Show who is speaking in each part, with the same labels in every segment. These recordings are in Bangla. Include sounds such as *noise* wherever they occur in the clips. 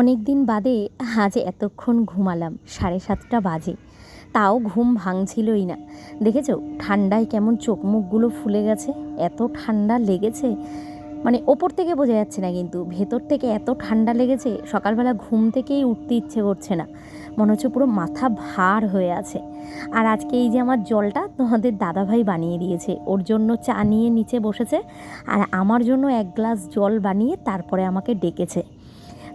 Speaker 1: অনেক দিন বাদে আজ এতক্ষণ ঘুমালাম, সাড়ে সাতটা বাজে। তাও ঘুম ভাঙছিলই না। দেখেছ, ঠান্ডায় কেমন চোখ মুখগুলো ফুলে গেছে, এত ঠান্ডা লেগেছে মানে ওপর থেকে বোঝা যাচ্ছে না কিন্তু, ভেতর থেকে এত ঠান্ডা লেগেছে, সকালবেলা ঘুম থেকেই উঠতে ইচ্ছে করছে না। মনে হচ্ছে পুরো মাথা ভার হয়ে আছে। আর আজকে এই যে আমার জলটা তোমাদের দাদাভাই বানিয়ে দিয়েছে, ওর জন্য চা নিয়ে নিচে বসেছে, আর আমার জন্য এক গ্লাস জল বানিয়ে তারপরে আমাকে ডেকেছে।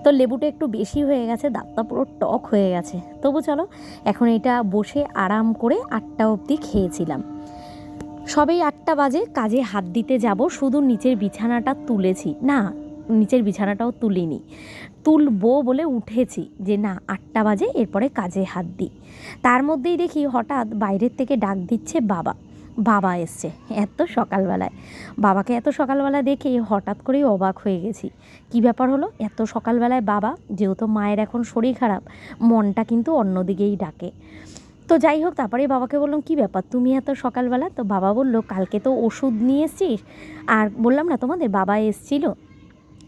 Speaker 1: তো লেবুটা একটু বেশি হয়ে গেছে, দাঁতটা পুরো টক হয়ে গেছে। তবু চলো, এখন এটা বসে আরাম করে আটটা অবধি খেয়েছিলাম। সবেই আটটা বাজে, কাজে হাত দিতে যাব, শুধু নিচের বিছানাটা তুলেছি। না, নিচের বিছানাটাও তুলিনি। তুলবো বলে উঠেছি যে না, আটটা বাজে, এরপরে কাজে হাত দিই। তার মধ্যেই দেখি হঠাৎ বাইরের থেকে ডাক দিচ্ছে বাবা। বাবা এসছে, এত সকালবেলায়। বাবাকে এত সকালবেলা দেখে হঠাৎ করেই অবাক হয়ে গেছি। কি ব্যাপার হলো? এত সকালবেলায় বাবা, যেহেতু মায়ের এখন শরীর খারাপ, মনটা কিন্তু অন্যদিকেই ডাকে। তো যাই হোক তারপরে বাবাকে বললাম, কি ব্যাপার? তুমি এত সকালবেলা? তো বাবা বলল, কালকে তো ওষুধ নিয়ে এসছিস? আর বললাম, না, তোমাদের বাবা এসছিল।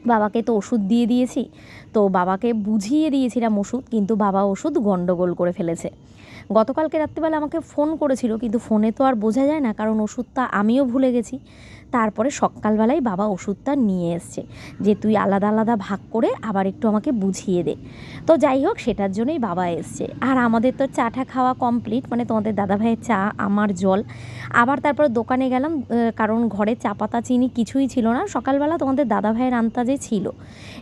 Speaker 1: বাবাকে তো ওষুধ দিয়ে দিয়েছি। তো বাবাকে বুঝিয়ে দিয়েছিলাম ওষুধ, কিন্তু বাবা ওষুধ গণ্ডগোল করে ফেলেছে। গতকালকে রাত্রিবেলা আমাকে ফোন করেছিল, কিন্তু ফোনে তো আর বোঝা যায় না, কারণ ওষুধটা আমিও ভুলে গেছি। তারপরে সকালবেলায় বাবা ওষুধটা নিয়ে এসছে, যে তুই আলাদা আলাদা ভাগ করে আবার একটু আমাকে বুঝিয়ে দে। তো যাই হোক, সেটার জন্যই বাবা এসছে। আর আমাদের তো চাটা খাওয়া কমপ্লিট মানে তোমাদের দাদাভাইয়ের চা, আমার জল। আবার তারপর দোকানে গেলাম কারণ ঘরে চা পাতা, চিনি কিছুই ছিল না। সকালবেলা তোমাদের দাদাভাইয়ের আন্তাজে ছিল।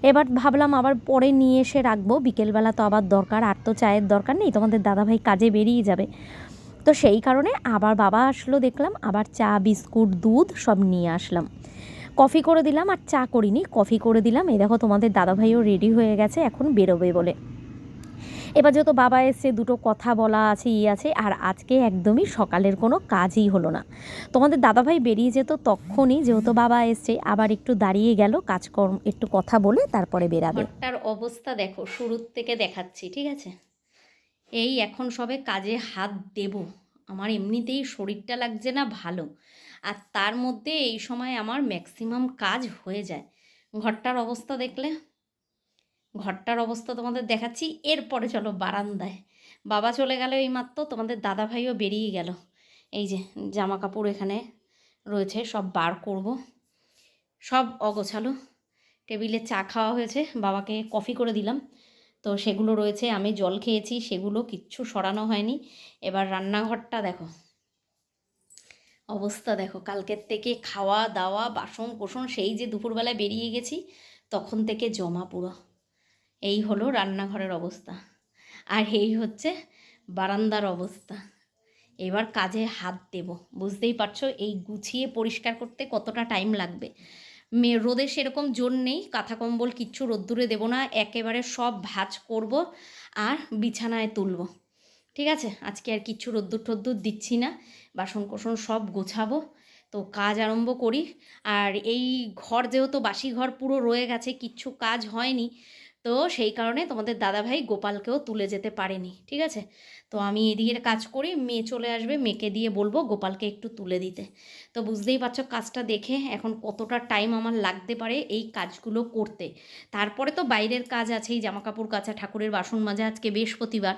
Speaker 1: এবার ভাবলাম আবার পরে নিয়ে এসে রাখব। বিকেলবেলা তো আবার দরকার, আর তো চায়ের দরকার নেই। তোমাদের দাদাভাই কাজে বেরিয়ে যাবে। তো সেই কারণে আবার বাবা আসলো দেখলাম, আবার চা, বিস্কুট, দুধ সব নিয়ে আসলাম। কফি করে দিলাম আর চা করিনি, কফি করে দিলাম। এই দেখো তোমাদের দাদাভাইও রেডি হয়ে গেছে, এখন বেরোবে বলে। এবার যেহেতু বাবা এসছে, দুটো কথা বলা আছে ই আছে, আর আজকে একদমই সকালের কোনো কাজই হলো না। তোমাদের দাদাভাই বেরিয়ে যেত তখনই, যেহেতু বাবা এসছে, আবার একটু দাঁড়িয়ে গেল, কাজকর্ম, একটু কথা বলে তারপরে বেরাবে।
Speaker 2: তার অবস্থা দেখো, শুরুর থেকে দেখাচ্ছি, ঠিক আছে? এই এখন সবে কাজে হাত দেব। আমার এমনিতেই শরীরটা লাগছে না ভালো। আর তার মধ্যে এই সময় আমার ম্যাক্সিমাম কাজ হয়ে যায়। ঘরটার অবস্থা দেখলে? ঘরটার অবস্থা তোমাদের দেখাচ্ছি, এরপরে চলো বারান্দায়। বাবা চলে গেল এই মাত্র তোমাদের দাদা ভাইও বেরিয়ে গেল। এই যে জামা কাপড় এখানে রয়েছে, সব বার করব। সব অগোছালো। টেবিলে চা খাওয়া হয়েছে, বাবাকে কফি করে দিলাম। তো সেগুলো রয়েছে, আমি জল খেয়েছি, সেগুলো কিচ্ছু সরানো হয়নি। এবার রান্নাঘরটা দেখো। অবস্থা দেখো, কালকের থেকে খাওয়া দাওয়া, বাসন কোসন সেই যে দুপুরবেলায় বেরিয়ে গেছি, তখন থেকে জমা পুরো। এই হলো রান্নাঘরের অবস্থা। আর এই হচ্ছে বারান্দার অবস্থা। এবার কাজে হাত দেব, বুঝতেই পারছ? এই গুছিয়ে পরিষ্কার করতে কতটা টাইম লাগবে? মে রোদে সেরকম জোর নেই, কাঁথা কম্বল কিচ্ছু রোদ্দুরে দেবো না, একেবারে সব ভাজ করব আর বিছানায় তুলব। ঠিক আছে? আজকে আর কিচ্ছু রোদ্দুর টোদ্দুর দিচ্ছি না বাসন কোসন সব গোছাবো। তো কাজ আরম্ভ করি। আর এই ঘর যেহেতু বাসি ঘর পুরো রয়ে গেছে, কিচ্ছু কাজ হয়নি তো সেই কারণে তোমাদের দাদাভাই গোপালকেও তুলে যেতে পারেনি, ঠিক আছে? তো আমি এদিকের কাজ করি, মেয়ে চলে আসবে, মেয়েকে দিয়ে বলব গোপালকে একটু তুলে দিতে। তো বুঝতেই পারছ কাজটা দেখে এখন কতটা টাইম আমার লাগতে পারে এই কাজগুলো করতে। তারপরে তো বাইরের কাজ আছেই জামা কাপড় কাচা, ঠাকুরের বাসন মাজা, আজকে বৃহস্পতিবার,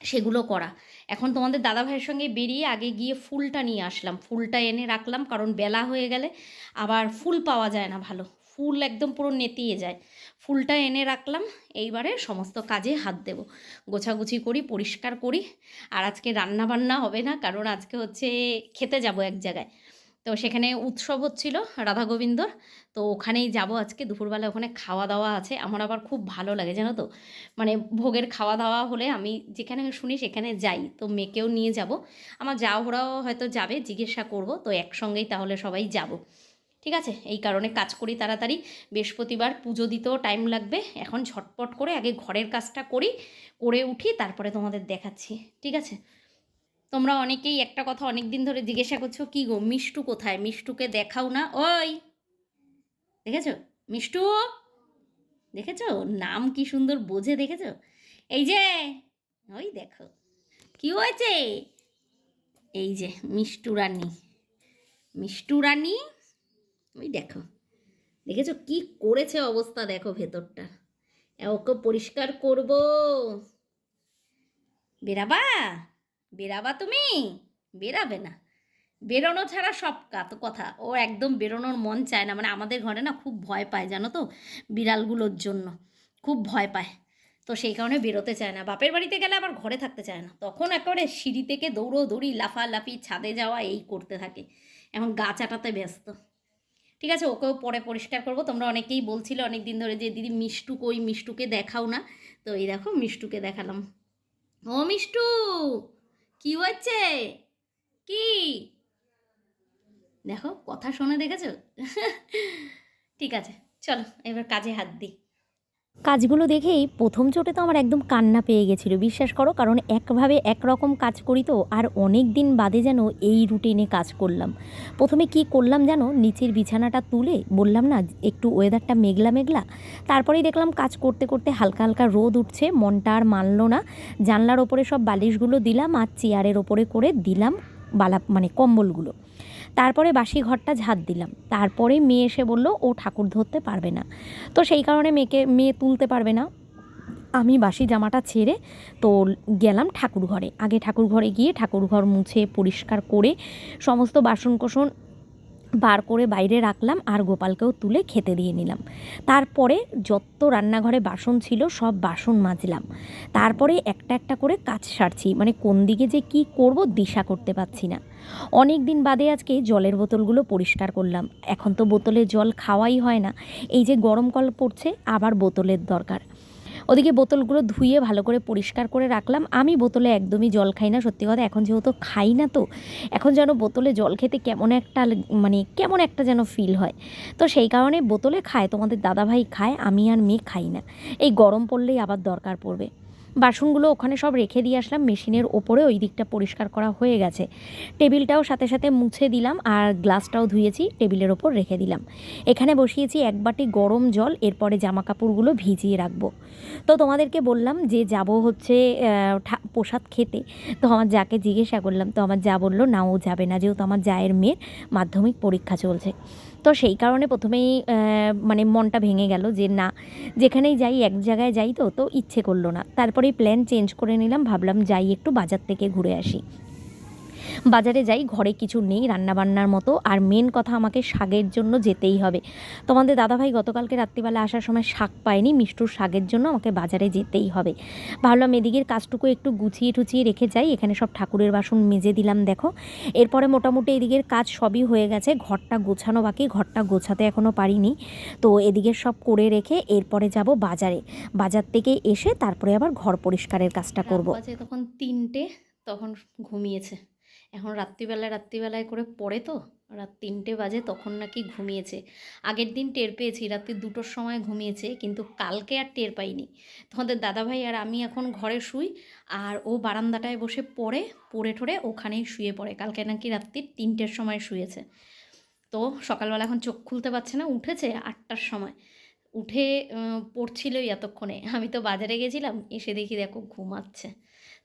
Speaker 2: সেগুলো করা। এখন তোমাদের দাদা ভাইয়ের সঙ্গে বেরিয়ে আগে গিয়ে ফুলটা নিয়ে আসলাম। ফুলটা এনে রাখলাম, কারণ বেলা হয়ে গেলে আবার ফুল পাওয়া যায় না ভালো। ফুল একদম পুরো নেতিয়ে যায়। ফুলটা এনে রাখলাম, এইবারে সমস্ত কাজে হাত দেব। গোছাগুছি করি, পরিষ্কার করি, আর আজকে রান্না বান্না হবে না, কারণ আজকে হচ্ছে খেতে যাব এক জায়গায়। তো সেখানে উৎসব হচ্ছিল রাধা গোবিন্দর, তো ওখানেই যাব আজকে, দুপুরবেলা ওখানে খাওয়া দাওয়া আছে। আমার আবার খুব ভালো লাগে, জানো তো? মানে ভোগের খাওয়া দাওয়া হলে আমি যেখানে শুনি সেখানে যাই, তো মেয়েকেও নিয়ে যাব। আমার যা ওরাও হয়তো যাবে, জিজ্ঞাসা করব, তো একসঙ্গেই তাহলে সবাই যাব। ঠিক আছে? এই কারণে কাজ করি তাড়াতাড়ি। বৃহস্পতিবার পুজো দিতেও টাইম লাগবে। এখন ঝটপট করে আগে ঘরের কাজটা করি, করে উঠি, তারপরে তোমাদের দেখাচ্ছি। ঠিক আছে? তোমরা অনেকেই একটা কথা অনেক দিন ধরে জিজ্ঞাসা করছ, কি গো, মিষ্টু কোথায়? মিষ্টুকে দেখাও না? ওই! দেখেছ? মিষ্টু? দেখেছ? নাম কি সুন্দর বোঝে, দেখেছ? এই যে! ওই দেখো। কি হয়েছে? এই যে, মিষ্টু রানী। মিষ্টু রানী? ওই দেখো। দেখেছ কি করেছে অবস্থা দেখো ভেতরটা। ওকে পরিষ্কার করব। বেরাবা? বেরাবা তুমি? বেরাবে না। বেরোনো ছাড়া সব কাত কথা। ও একদম বেরোনোর মন চায় না। মানে আমাদের ঘরে না খুব ভয় পায়, জানো তো? বিড়ালগুলোর জন্য। খুব ভয় পায়। তো সেই কারণে বেরোতে চায় না। বাপের বাড়িতে গেলে আবার ঘরে থাকতে চায় না। তখন একেবারে সিঁড়ি থেকে দৌড়ো দৌড়ি লাফালাফি, ছাদে যাওয়া, এই করতে থাকে। এখন গা চাটাতে ব্যস্ত। ঠিক আছে? ওকেও পরে পরিষ্কার করব। তোমরা অনেকেই বলছিলে অনেক দিন ধরে যে, দিদি মিষ্টু কই মিষ্টুকে দেখাও না। তো এই দেখো, মিষ্টুকে দেখালাম। ও মিষ্টু, কি হচ্ছে? কি? দেখো, কথা শুনে দেখেছ? ঠিক আছে, চলো, এবার কাজে হাত দিই।
Speaker 1: কাজগুলো দেখেই প্রথম চোটে তো আমার একদম কান্না পেয়ে গেছিল। বিশ্বাস করো, কারণ একভাবে একরকম কাজ করি তো, আর অনেক দিন বাদে যেন এই রুটিনে কাজ করলাম। প্রথমে কি করলাম যেন নিচের বিছানাটা তুলে বললাম না, একটু ওয়েদারটা মেঘলা মেঘলা, তারপরেই দেখলাম কাজ করতে করতে হালকা হালকা রোদ উঠছে, মনটা আর মানলো না। জানলার ওপরে সব বালিশগুলো দিলাম আর চেয়ারের ওপরে করে দিলাম বালা মানে কম্বলগুলো। তারপরে বাসি ঘরটা ঝাঁট দিলাম। তারপরে মেয়ে এসে বলল, ও ঠাকুর ধরতে পারবে না। তো সেই কারণে মেয়েকে, মেয়ে তুলতে পারবে না। আমি বাসি জামাটা ছেড়ে তো গেলাম ঠাকুর ঘরে। আগে ঠাকুর ঘরে গিয়ে ঠাকুর ঘর মুছে পরিষ্কার করে সমস্ত বাসন কোসন বার করে বাইরে রাখলাম আর গোপালকেও তুলে খেতে দিয়ে নিলাম। তারপরে যত রান্নাঘরে বাসন ছিল সব বাসন মাজলাম। তারপরে একটা একটা করে কাজ সারছি মানে কোন দিকে যে কি করব দিশা করতে পারছি না। অনেক দিন বাদে আজকে জলের বোতলগুলো পরিষ্কার করলাম। এখন তো বোতলে জল খাওয়াই হয় না। এই যে গরম কল পড়ছে, আবার বোতলের দরকার। ওদিকে বোতলগুলো ধুয়ে ভালো করে পরিষ্কার করে রাখলাম। আমি বোতলে একদমই জল খাই না, সত্যি কথা। এখন যেহেতু খাই না তো, এখন যেন বোতলে জল খেতে কেমন একটা মানে কেমন একটা যেন ফিল হয়। তো সেই কারণে বোতলে খায়, তোমাদের দাদাভাই খায়, আমি আর মেয়ে খাই না। এই গরম পড়লেই আবার দরকার পড়বে। বাসনগুলো ওখানে সব রেখে দিয়ে আসলাম, মেশিনের ওপরে ওই দিকটা পরিষ্কার করা হয়ে গেছে। টেবিলটাও সাথে সাথে মুছে দিলাম আর গ্লাসটাও ধুয়েছি, টেবিলের ওপর রেখে দিলাম। এখানে বসিয়েছি এক বাটি গরম জল, এরপরে জামা কাপড়গুলো ভিজিয়ে রাখব। তো তোমাদেরকে বললাম যে যাব হচ্ছে প্রসাদ খেতে। তো আমার যাকে জিজ্ঞাসা করলাম, তো আমার যা বলল না ও যাবে না, যেহেতু আমার জায়ের মেয়ের মাধ্যমিক পরীক্ষা চলছে। তো সেই কারণে প্রথমেই মানে মনটা ভেঙে গেল যে না, যেখানেই যাই, এক জায়গায় যাই তো তো ইচ্ছে করল না। তারপরেই প্ল্যান চেঞ্জ করে নিলাম, ভাবলাম যাই একটু বাজার থেকে ঘুরে আসি। বাজারে যাই ঘরে কিছু নেই রান্নাবান্নার মতো। আর মেন কথা আমাকে শাকের জন্য যেতেই হবে। তোমাদের দাদাভাই গতকালকে রাত্রিবেলা আসার সময় শাক পায়নি মিষ্টুর শাকের জন্য আমাকে বাজারে যেতেই হবে। ভাবলাম এদিকের কাজটুকু একটু গুছিয়ে টুছিয়ে রেখে যাই এখানে সব ঠাকুরের বাসন মেজে দিলাম দেখো। এরপরে মোটামুটি এদিকের কাজ সবই হয়ে গেছে ঘরটা গোছানো বাকি ঘরটা গোছাতে এখনও পারিনি। তো এদিকের সব করে রেখে এরপরে যাব বাজারে। বাজার থেকে এসে তারপরে আবার ঘর পরিষ্কারের কাজটা করব।
Speaker 2: তখন তিনটে তখন ঘুমিয়েছে। এখন রাত্রিবেলায় রাত্রিবেলায় করে পড়ে তো? রাত তিনটে বাজে তখন নাকি ঘুমিয়েছে। আগের দিন টের পেয়েছি, রাত্রি দুটোর সময় ঘুমিয়েছে, কিন্তু কালকে আর টের পাইনি। তোমাদের দাদাভাই আর আমি এখন ঘরে শুই, আর ও বারান্দাটায় বসে পড়ে পড়ে ঠরে ওখানেই শুয়ে পড়ে। কালকে নাকি রাত্রি তিনটের সময় শুয়েছে। তো সকালবেলা এখন চোখ খুলতে পারছে না, উঠেছে আটটার সময়। উঠে পড়ছিলই এতক্ষণে। আমি তো বাজারে গেছিলাম, এসে দেখি দেখো ঘুমাচ্ছে।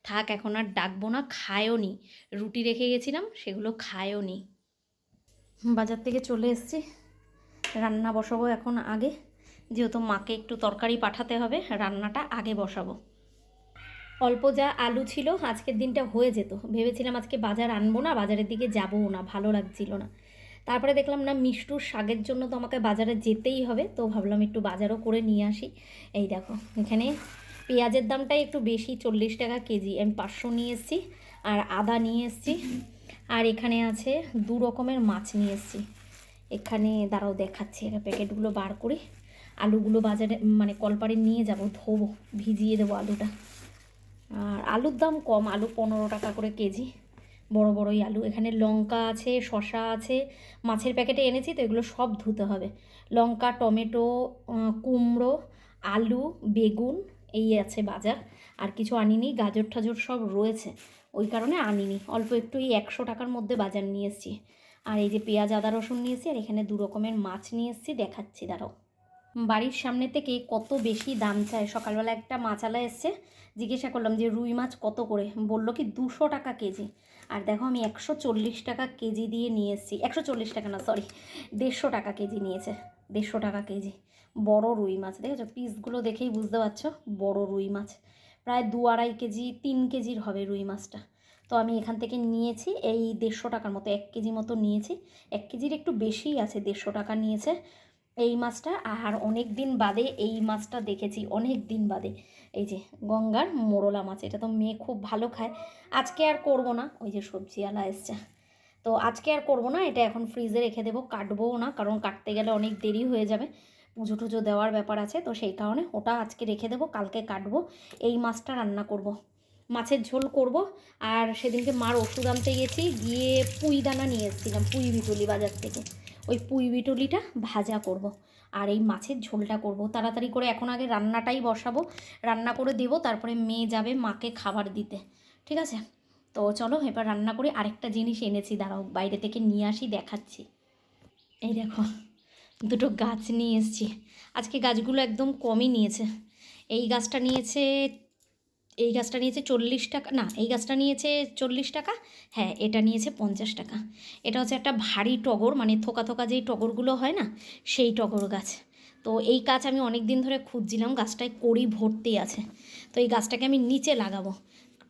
Speaker 2: থাক, এখন আর ডাকবো না, খায়ও নি। রুটি রেখে গেছিলাম, সেগুলো খায়ও নি। বাজার থেকে চলে এসেছি। রান্না বসাবো এখন আগে। যেহেতু মাকে একটু তরকারি পাঠাতে হবে, রান্নাটা আগে বসাবো। অল্প যা আলু ছিল, আজকের দিনটা হয়ে যেত। ভেবেছিলাম আজকে বাজার আনব না, বাজারের দিকে যাবও না, ভালো লাগছিল না। তারপরে দেখলাম, না, মিষ্টুর শাকের জন্য তো আমাকে বাজারে যেতেই হবে, তো ভাবলাম একটু বাজারও করে নিয়ে আসি। এই দেখো, এখানে পেঁয়াজের দামটাই একটু বেশি, চল্লিশ টাকা কেজি। আমি পাঁচশো নিয়ে এসেছি আর আদা নিয়ে এসেছি। আর এখানে আছে দু রকমের মাছ নিয়ে এসেছি। এখানে দাঁড়াও দেখাচ্ছি প্যাকেটগুলো বার করি। আলুগুলো বাজারে মানে কলপারে নিয়ে যাব, ধোবো, ভিজিয়ে দেবো আলুটা। আর আলুর দাম কম, আলু পনেরো টাকা করে কেজি। বড় বড়ই আলু। এখানে লঙ্কা আছে শশা আছে। মাছের প্যাকেটে এনেছি তো, এগুলো সব ধুতে হবে। লঙ্কা, টমেটো কুমড়ো, আলু, বেগুন এই আছে বাজার। আর কিছু আনিনি, গাজর ঠাজর সব রয়েছে। ওই কারণে আনিনি। অল্প একটু এই একশো টাকার মধ্যে বাজার নিয়ে এসেছি। আর এই যে পেঁয়াজ, আদা, রসুন নিয়ে এসেছি, আর এখানে দু রকমের মাছ নিয়ে এসেছি, দেখাচ্ছি, দাঁড়াও। বাড়ির সামনে থেকে কত বেশি দাম চায়? সকালবেলা একটা মাছালা এসছে, জিজ্ঞাসা করলাম যে, রুই মাছ কত করে? বলল কি, দুশো টাকা কেজি। আর দেখো, আমি একশো চল্লিশ টাকা কেজি দিয়ে নিয়ে এসেছি। একশো চল্লিশ টাকা না সরি দেড়শো টাকা কেজি নিয়েছে। দেড়শো টাকা কেজি। বড় রুই মাছ, দেখেছ? পিসগুলো দেখেই বুঝতে পারছ, বড় রুই মাছ। প্রায় দু আড়াই কেজি, তিন কেজির হবে রুই মাছটা। তো আমি এখান থেকে নিয়েছি, এই দেড়শো টাকার মতো, এক কেজি মতো নিয়েছি। এক কেজির একটু বেশিই আছে, দেড়শো টাকা নিয়েছে এই মাছটা। আর অনেক দিন বাদে এই মাছটা দেখেছি, অনেক দিন বাদে। এই যে গঙ্গার মোরলা মাছ, এটা তো মেয়ে খুব ভালো খায়। আজকে আর করব না, ওই যে সবজিওয়ালা এসছে। তো আজকে আর করব না, এটা এখন ফ্রিজে রেখে দেবো, কাটবও না, কারণ কাটতে গেলে অনেক দেরি হয়ে যাবে। পুজো টুজো দেওয়ার ব্যাপার আছে, তো সেই কারণে ওটা আজকে রেখে দেবো, কালকে কাটবো, এই মাছটা রান্না করব। মাছের ঝোল করব, আর সেদিনকে মার ওষুধ আনতে গেছি গিয়ে পুঁই দানা নিয়ে এসেছিলাম, পুঁই বিটুলি বাজার থেকে ওই পুঁই বিটুলিটা ভাজা করব। আর এই মাছের ঝোলটা করব তাড়াতাড়ি করে এখন আগে রান্নাটাই বসাবো, রান্না করে দেবো, তারপরে মেয়ে যাবে মাকে খাবার দিতে, ঠিক আছে তো চলো এবার রান্না করে আরেকটা জিনিস এনেছি, দাঁড়াও, বাইরে থেকে নিয়ে আসি, দেখাচ্ছি এই দেখো দুটো গাছ নিয়ে এসেছি। আজকে গাছগুলো একদম কমই নিয়েছে। এই গাছটা নিয়েছে, এই গাছটা নিয়েছে চল্লিশ টাকা, না, এই গাছটা নিয়েছে চল্লিশ টাকা হ্যাঁ এটা নিয়েছে পঞ্চাশ টাকা। এটা হচ্ছে একটা ভারী টগর মানে থোকা থোকা যেই টগরগুলো হয় না, সেই টগর গাছ। তো এই গাছ আমি অনেক দিন ধরে খুঁজছিলাম, গাছটায় কড়ি ভর্তি আছে। তো এই গাছটাকে আমি নিচে লাগাবো।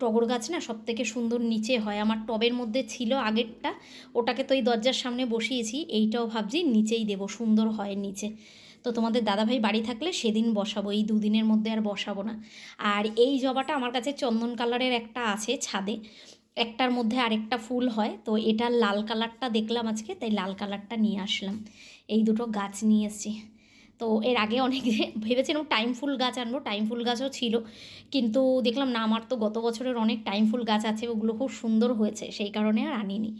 Speaker 2: টগর গাছ না সব থেকে সুন্দর নিচে হয়। আমার টবের মধ্যে ছিল আগেরটা, ওটাকে তো এই দরজার সামনে বসিয়েছি, এইটাও ভাবছি নিচেই দেবো, সুন্দর হয় নিচে। তো তোমাদের দাদাভাই বাড়ি থাকলে সেদিন বসাবো, এই দুদিনের মধ্যে আর বসাবো না। আর এই জবাটা আমার কাছে চন্দন কালারের একটা আছে ছাদে, একটার মধ্যে আরেকটা ফুল হয়, তো এটা লাল কালারটা দেখলাম আজকে, তাই লাল কালারটা নিয়ে আসলাম। এই দুটো গাছ নিয়ে এসেছি। তো এর আগে অনেক *laughs* ভেবেছিলাম টাইম ফুল গাছ আনব টাইম ফুল গাছও ছিল। কিন্তু দেখলাম না, আমার তো গত বছরের অনেক টাইম ফুল গাছ আছে, ওগুলো খুব সুন্দর হয়েছে, সেই কারণে আর আনিনি।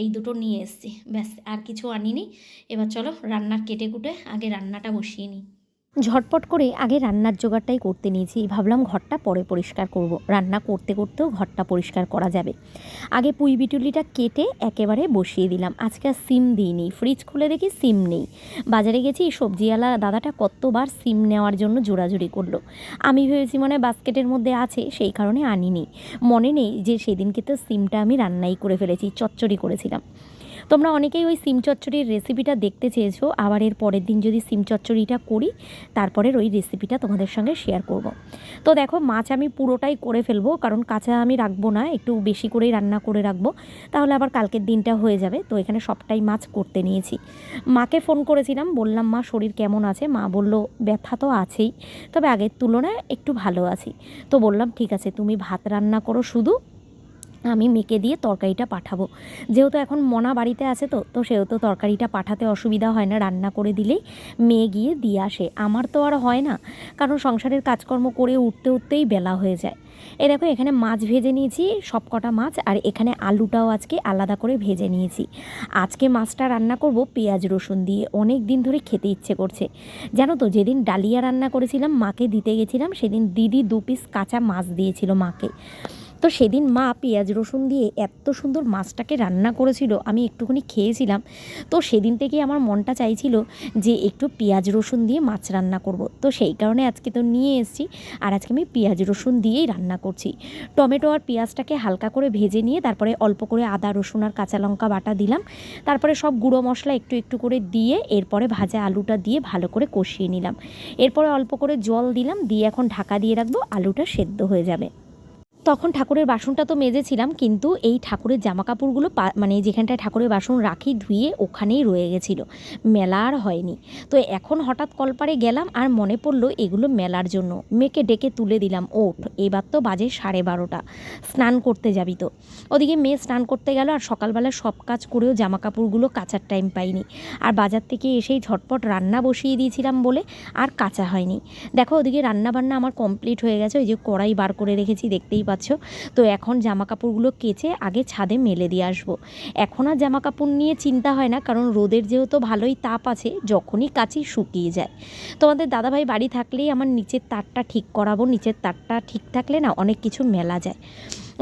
Speaker 2: এই দুটো নিয়ে এসেছি, ব্যাস, আর কিছু আনিনি। এবার চলো রান্নার কেটে কুটে আগে রান্নাটা বসিয়ে নিই।
Speaker 1: ঝটপট করে আগে রান্নার জোগাড়টাই করতে নিয়েছি। ভাবলাম ঘরটা পরে পরিষ্কার করব। রান্না করতে করতেও ঘরটা পরিষ্কার করা যাবে। আগে পুঁই বিটুলিটা কেটে একেবারে বসিয়ে দিলাম। আজকে আর সিম দিইনি। ফ্রিজ খুলে দেখি সিম নেই। বাজারে গেছি, সবজিওয়ালা দাদাটা কতবার সিম নেওয়ার জন্য জোড়াজুড়ি করল। আমি ভেবেছি মনে বাস্কেটের মধ্যে আছে, সেই কারণে আনিনি। মনে নেই যে সেদিনকে তো সিমটা আমি রান্নাই করে ফেলেছি, চচ্চড়ি করেছিলাম। তোমরা অনেকেই ওই সিম চচ্চড়ির রেসিপিটা দেখতে চেয়েছো। আবার এর পরের দিন যদি সিম চচ্চড়িটা করি, তারপরের ওই রেসিপিটা তোমাদের সঙ্গে শেয়ার করব। তো দেখো, মাছ আমি পুরোটাই করে ফেলব, কারণ কাঁচা আমি রাখব না, একটু বেশি করেই রান্না করে রাখব। তাহলে আবার কালকের দিনটা হয়ে যাবে, তো এখানে সবটাই মাছ করতে নিয়েছি। মাকে ফোন করেছিলাম, বললাম, মা, শরীর কেমন আছে? মা বলল, ব্যথা তো আছেই, তবে আগের তুলনায় একটু ভালো আছি। তো বললাম, ঠিক আছে, তুমি ভাত রান্না করো শুধু আমি মেকে দিয়ে তরকারিটা পাঠাবো। যেহেতু এখন মনা বাড়িতে আছে তো তো সেহেতু তরকারিটা পাঠাতে অসুবিধা হয় না, রান্না করে দিলেই মেয়ে গিয়ে দিয়ে আসে। আমার তো আর হয় না, কারণ সংসারের কাজকর্ম করে উঠতে উঠতেই বেলা হয়ে যায়। এ দেখো, এখানে মাছ ভেজে নিয়েছি সব কটা মাছ, আর এখানে আলুটাও আজকে আলাদা করে ভেজে নিয়েছি। আজকে মাছটা রান্না করব পেঁয়াজ রসুন দিয়ে, অনেক দিন ধরে খেতে ইচ্ছে করছে। জানো তো, যেদিন ডালিয়া রান্না করেছিলাম, মাকে দিতে গেছিলাম, সেদিন দিদি দু পিস কাঁচা মাছ দিয়েছিল মাকে। তো সেদিন মা পেঁয়াজ রসুন দিয়ে এত সুন্দর মাছটাকে রান্না করেছিল, আমি একটুখানি খেয়েছিলাম। তো সেদিন থেকেই আমার মনটা চাইছিল যে একটু পেঁয়াজ রসুন দিয়ে মাছ রান্না করব। তো সেই কারণে আজকে তো নিয়ে এসেছি, আর আজকে আমি পেঁয়াজ রসুন দিয়েই রান্না করছি। টমেটো আর পেঁয়াজটাকে হালকা করে ভেজে নিয়ে তারপরে অল্প করে আদা, রসুন আর কাঁচা লঙ্কা বাটা দিলাম। তারপরে সব গুঁড়ো মশলা একটু একটু করে দিয়ে এরপরে ভাজা আলুটা দিয়ে ভালো করে কষিয়ে নিলাম। এরপরে অল্প করে জল দিলাম, দিয়ে এখন ঢাকা দিয়ে রাখব, আলুটা সেদ্ধ হয়ে যাবে। তখন ঠাকুরের বাসনটা তো মেজেছিলাম, কিন্তু এই ঠাকুরের জামা কাপড়গুলো মানে যেখানটায় ঠাকুরের বাসন রাখি ধুয়ে ওখানেই রয়ে গেছিল। মেলা আর হয়নি। তো এখন হঠাৎ কলপারে গেলাম আর মনে পড়ল এগুলো মেলার জন্য। মেয়েকে ডেকে তুলে দিলাম, ওঠ, এবার তো বাজে সাড়ে বারোটা। স্নান করতে যাবি তো। ওদিকে মেয়ে স্নান করতে গেল আর সকালবেলা সব কাজ করেও জামা কাপড়গুলো কাচার টাইম পাইনি। আর বাজার থেকে এসেই ঝটপট রান্না বসিয়ে দিয়েছিলাম বলে আর কাঁচা হয়নি। দেখো ওদিকে রান্না বান্না আমার কমপ্লিট হয়ে গেছে, ওই যে কড়াই বার করে রেখেছি, দেখতেই পাচ্ছ। তো এখন জামা কাপড়গুলো কেচে আগে ছাদে মেলে দিয়ে আসব। এখন আর জামা কাপড় নিয়ে চিন্তা হয় না, কারণ রোদের যেহেতু ভালোই তাপ আছে, যখনই কাচি শুকিয়ে যায়। তোমাদের দাদাভাই বাড়ি থাকলেই আমার নিচের তারটা ঠিক করাবো, নিচের তারটা ঠিক থাকলে না অনেক কিছু মেলা যায়।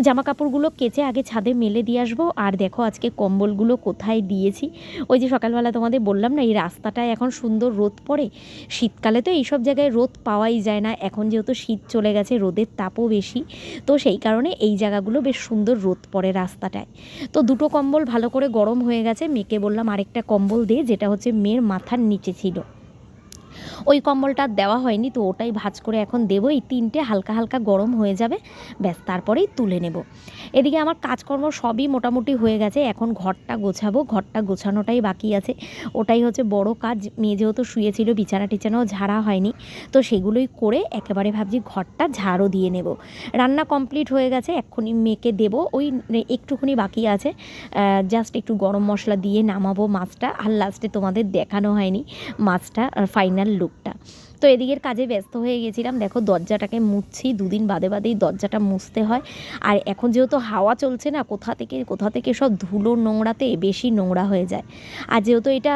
Speaker 1: জামা কাপড়গুলো কেচে আগে ছাদে মেলে দিয়ে আসব। আর দেখো আজকে কম্বলগুলো কোথায় দিয়েছি। ওই যে সকালবেলা তোমাদের বললাম না, এই রাস্তাটায় এখন সুন্দর রোদ পড়ে। শীতকালে তো এইসব জায়গায় রোদ পাওয়াই যায় না। এখন যেহেতু শীত চলে গেছে, রোদের তাপও বেশি। তো সেই কারণে এই জায়গাগুলো বেশ সুন্দর রোদ পড়ে রাস্তাটায়। তো দুটো কম্বল ভালো করে গরম হয়ে গেছে। মেয়েকে বললাম আরেকটা কম্বল দে, যেটা হচ্ছে মেয়ের মাথার নিচে ছিল। ওই কম্বলটা দেওয়া হয়নি, তো ওটাই ভাজ করে এখন দেবো। এই তিনটে হালকা হালকা গরম হয়ে যাবে, ব্যাস তারপরেই তুলে নেব। এদিকে আমার কাজকর্ম সবই মোটামুটি হয়ে গেছে, এখন ঘরটা গোছাবো, ঘরটা গোছানোটাই বাকি আছে। ওটাই হচ্ছে বড় কাজ, মেয়ে যেহেতু শুয়েছিল, বিছানা টিছানাও ঝাড়া হয়নি, তো সেগুলোই করে একেবারে ভাবছি ঘরটা ঝাড়ও দিয়ে নেব। রান্না কমপ্লিট হয়ে গেছে, এক্ষুনি মেয়েকে দেব, ওই একটুখানি বাকি আছে। জাস্ট একটু গরম মশলা দিয়ে নামাবো মাছটা, আর লাস্টে তোমাদের দেখানো হয়নি মাছটা ফাইনাল লুকটা। তো এদিকের কাজে ব্যস্ত হয়ে গেছিলাম। দেখো দরজাটাকে মুছছি, দুদিন বাদে বাদেই দরজাটা মুছতে হয়। আর এখন যেহেতু হাওয়া চলছে না, কোথা থেকে কোথা থেকে সব ধুলো নোংরাতে বেশি নোংরা হয়ে যায়। আর যেহেতু এটা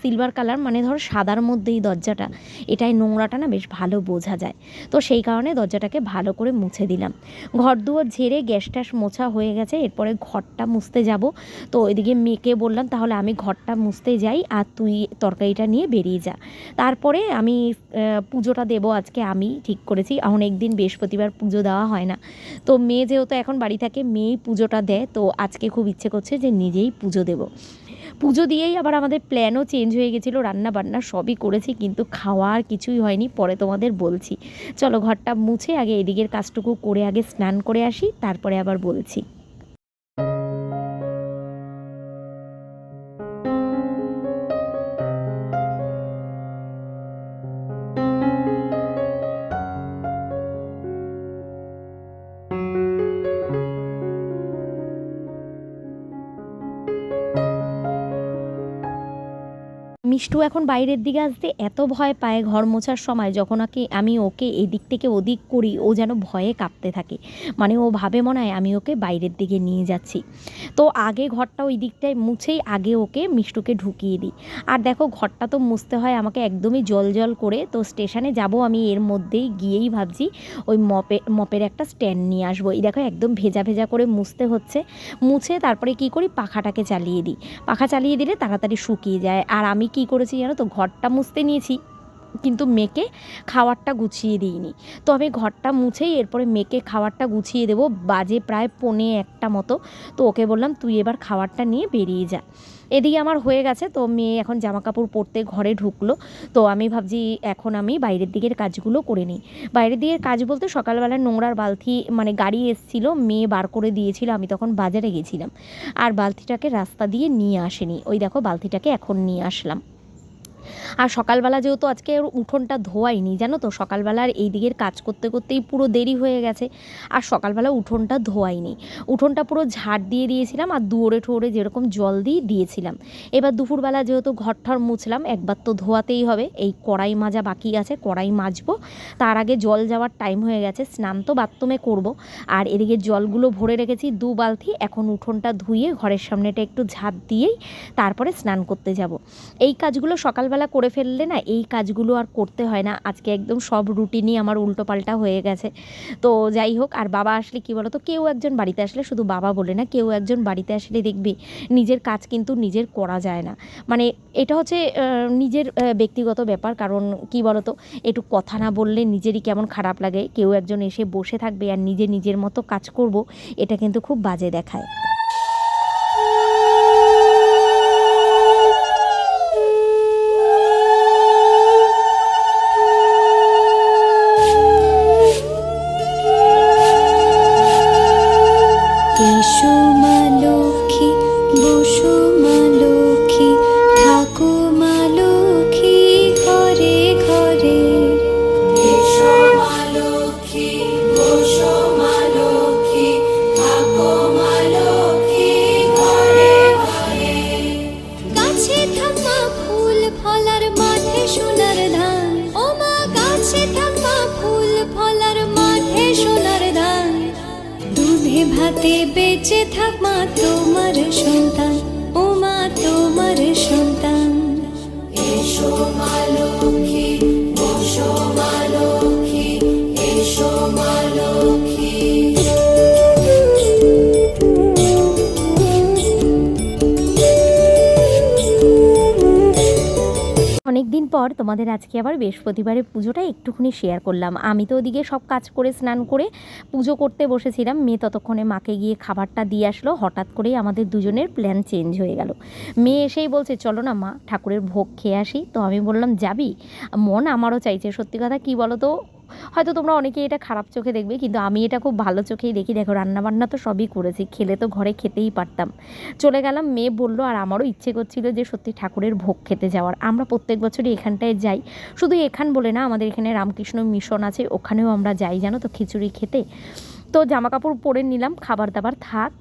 Speaker 1: সিলভার কালার মানে ধরো সাদার মধ্যেই দরজাটা, এটাই নোংরাটা না বেশ ভালো বোঝা যায়। তো সেই কারণে দরজাটাকে ভালো করে মুছে দিলাম। ঘর দুয়ার ঝেড়ে গ্যাস ট্যাস মোছা হয়ে গেছে, এরপরে ঘরটা মুছতে যাব। তো ওইদিকে মেয়েকে বললাম, তাহলে আমি ঘরটা মুছতে যাই আর তুই তরকারিটা নিয়ে বেরিয়ে যা। তারপরে আমি পুজোটা দেবো আজকে আমি, ঠিক করেছি। অনেক দিন বৃহস্পতিবার পুজো দেওয়া হয় না। তো মেয়ে যেহেতু এখন বাড়ি থাকে, মেয়েই পুজোটা দেয়। তো আজকে খুব ইচ্ছে করছে যে নিজেই পুজো দেবো। পুজো দিয়েই আবার আমাদের প্ল্যানও চেঞ্জ হয়ে গেছিল রান্না বান্না সবই করেছি, কিন্তু খাওয়ার কিছুই হয়নি। পরে তোমাদের বলছি। চলো ঘরটা মুছে, আগে এদিকের কাজটুকু করে, আগে স্নান করে আসি, তারপরে আবার বলছি। মিষ্টু এখন বাইরের দিকে আসতে এত ভয় পায় ঘর মোছার সময় যখন ওকে, আমি ওকে এদিক থেকে ওদিক করি, ও যেন ভয়ে কাঁপতে থাকে। মানে ও ভাবে মনে হয় আমি ওকে বাইরের দিকে নিয়ে যাচ্ছি। তো আগে ঘরটা ওই দিকটায় মুছেই আগে ওকে মিষ্টুকে ঢুকিয়ে দিই। আর দেখো ঘরটা তো মুছতে হয়, আমাকে একদমই জল জল করে, তো স্টেশনে যাব আমি এর মধ্যেই গিয়েই ভাবছি ওই মপে, মপের একটা স্ট্যান্ড নিয়ে আসব। এই দেখো একদম ভেজা ভেজা করে মুছতে হচ্ছে। মুছে তারপরে কি করি? পাখাটাকে চালিয়ে দিই। পাখা চালিয়ে দিলে তাড়াতাড়ি শুকিয়ে যায়। আর আমি কি করেছি জানো তো? ঘরটা মুছতে নিয়েছি, কিন্তু মেয়েকে খাবারটা গুছিয়ে দিইনি। তো আমি ঘরটা মুছেই এরপরে মেয়েকে খাবারটা গুছিয়ে দেবো বাজে প্রায় পৌনে একটা মতো। তো ওকে বললাম, তুই এবার খাবারটা নিয়ে বেরিয়ে যা। এদিকে আমার হয়ে গেছে, তো মেয়ে এখন জামা কাপড় পরতে ঘরে ঢুকলো। তো আমি ভাবছি এখন আমি বাইরের দিকের কাজগুলো করে নিই। বাইরের দিকের কাজ বলতে সকালবেলা নোংরার বালতি মানে গাড়ি এসেছিল, মেয়ে বার করে দিয়েছিল, আমি তখন বাজারে গেছিলাম। আর বালতিটাকে রাস্তা দিয়ে নিয়ে আসেনি। ওই দেখো, বালতিটাকে এখন নিয়ে আসলাম। আর সকালবেলা যেহেতু আজকে উঠোনটা ধোয়াইনি, জানো তো? সকালবেলার এই দিকের কাজ করতে করতেই পুরো দেরি হয়ে গেছে, আর সকালবেলা উঠোনটা ধোয়াইনি। উঠোনটা পুরো ঝাড় দিয়ে দিয়েছিলাম আর দুয়োরে ঠোরে যেরকম জল দিয়ে দিয়েছিলাম। এবার দুপুরবেলা যেহেতু ঘর ঠর মুছলাম, একবার তো ধোয়াতেই হবে। এই কড়াই মাজা বাকি আছে, কড়াই মাজবো। তার আগে জল যাওয়ার টাইম হয়ে গেছে, স্নান তো বাথরুমে করব। আর এদিকে জলগুলো ভরে রেখেছি দু বালতি, এখন উঠোনটা ধুয়ে ঘরের সামনেটা একটু ঝাঁপ দিয়েই তারপরে স্নান করতে যাব। এই কাজগুলো সকালবেলা করে ফেললে না এই কাজগুলো আর করতে হয় না। আজকে একদম সব রুটিনই আমার উল্টোপাল্টা হয়ে গেছে। তো যাই হোক, আর বাবা আসলে কী তো কেউ একজন বাড়িতে আসলে শুধু বাবা বলে না, কেউ একজন বাড়িতে আসলে দেখবি নিজের কাজ কিন্তু নিজের করা যায় না। মানে এটা হচ্ছে নিজের ব্যক্তিগত ব্যাপার। কারণ কি বলতো, একটু কথা না বললে নিজেরই কেমন খারাপ লাগে। কেউ একজন এসে বসে থাকবে আর নিজে নিজের মতো কাজ করব, এটা কিন্তু খুব বাজে দেখায়। পর তোমাদের আজকে আবার বৃহস্পতিবারের পুজোটা একটুখানি শেয়ার করলাম। আমি তো ওদিকে সব কাজ করে, স্নান করে পুজো করতে বসেছিলাম। মেয়ে ততক্ষণে মাকে গিয়ে খাবারটা দিয়ে আসলো। হঠাৎ করেই আমাদের দুজনের প্ল্যান চেঞ্জ হয়ে গেল। মেয়ে এসেই বলছে, চলো না মা, ঠাকুরের ভোগ খেয়ে আসি। তো আমি বললাম, যাবি? মন আমারও চাইছে। সত্যি কথা কী বলো তো হয়তো তোমরা অনেকে এটা খারাপ চোখে দেখবে, কিন্তু আমি এটা খুব ভালো চোখেই দেখি। দেখো, রান্নাবান্না তো সবই করেছি, খেলে তো ঘরে খেতেই পারতাম। চলে গেলাম, মেয়ে বলল, আর আমারও ইচ্ছে করছিল যে সত্যি ঠাকুরের ভোগ খেতে যাওয়ার। আমরা প্রত্যেক বছরই এখানটায় যাই। শুধু এখান বলে না, আমাদের এখানে রামকৃষ্ণ মিশন আছে, ওখানেও আমরা যাই, জানো তো, খিচুড়ি খেতে। তো জামা কাপড় পরে নিলাম খাবার দাবার থাক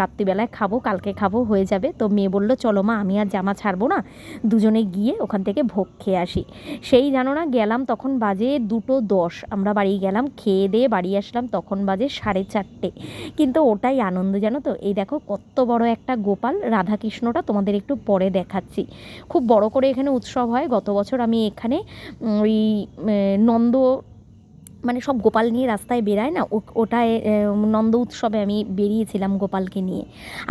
Speaker 1: রাত্রিবেলায় খাব, কালকে খাব, হয়ে যাবে। তো মেয়ে বলল, চলো মা, আমি আর জামা ছাড়বো না, দুজনে গিয়ে ওখান থেকে ভোগ খেয়ে আসি। সেই জানো না, গেলাম তখন বাজে দুটো দশ। আমরা বাড়ি গেলাম, খেয়ে দিয়ে বাড়ি আসলাম, তখন বাজে সাড়ে চারটে। কিন্তু ওটাই আনন্দ, জানো তো? এই দেখো, কত বড় একটা গোপাল, রাধাকৃষ্ণটা তোমাদের একটু পরে দেখাচ্ছি। খুব বড় করে এখানে উৎসব হয়। গত বছর আমি এখানে ওই নন্দ মানে সব গোপাল নিয়ে রাস্তায় বেরায় না ওটায় নন্দ উৎসবে আমি বেরিয়েছিলাম গোপালকে নিয়ে।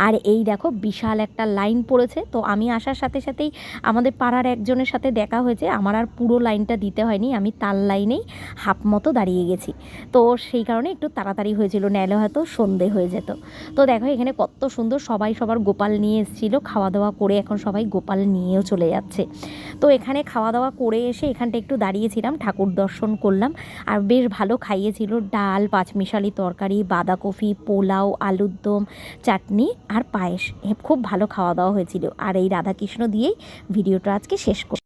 Speaker 1: আর এই দেখো বিশাল একটা লাইন পড়েছে, তো আমি আসার সাথে সাথেই আমাদের পাড়ার একজনের সাথে দেখা হয়েছে, আমার আর পুরো লাইনটা দিতে হয়নি, আমি তার লাইনেই হাফ মতো দাঁড়িয়ে গেছি। তো সেই কারণে একটু তাড়াতাড়ি হয়েছিল, নাহলে হয়তো সন্ধে হয়ে যেত। তো দেখো এখানে কত সুন্দর সবাই সবার গোপাল নিয়ে এসেছিল খাওয়া দাওয়া করে এখন সবাই গোপাল নিয়েও চলে যাচ্ছে। তো এখানে খাওয়া দাওয়া করে এসে এখানটা একটু দাঁড়িয়েছিলাম, ঠাকুর দর্শন করলাম, আর বেশ ভালো খাইয়েছিল। ডাল, পাঁচমিশালি তরকারি, বাঁধাকপি, পোলাও, আলুর দম, চাটনি আর পায়েস। খুব ভালো খাওয়া দাওয়া হয়েছিল। আর এই রাধাকৃষ্ণ দিয়েই ভিডিওটা আজকে শেষ করি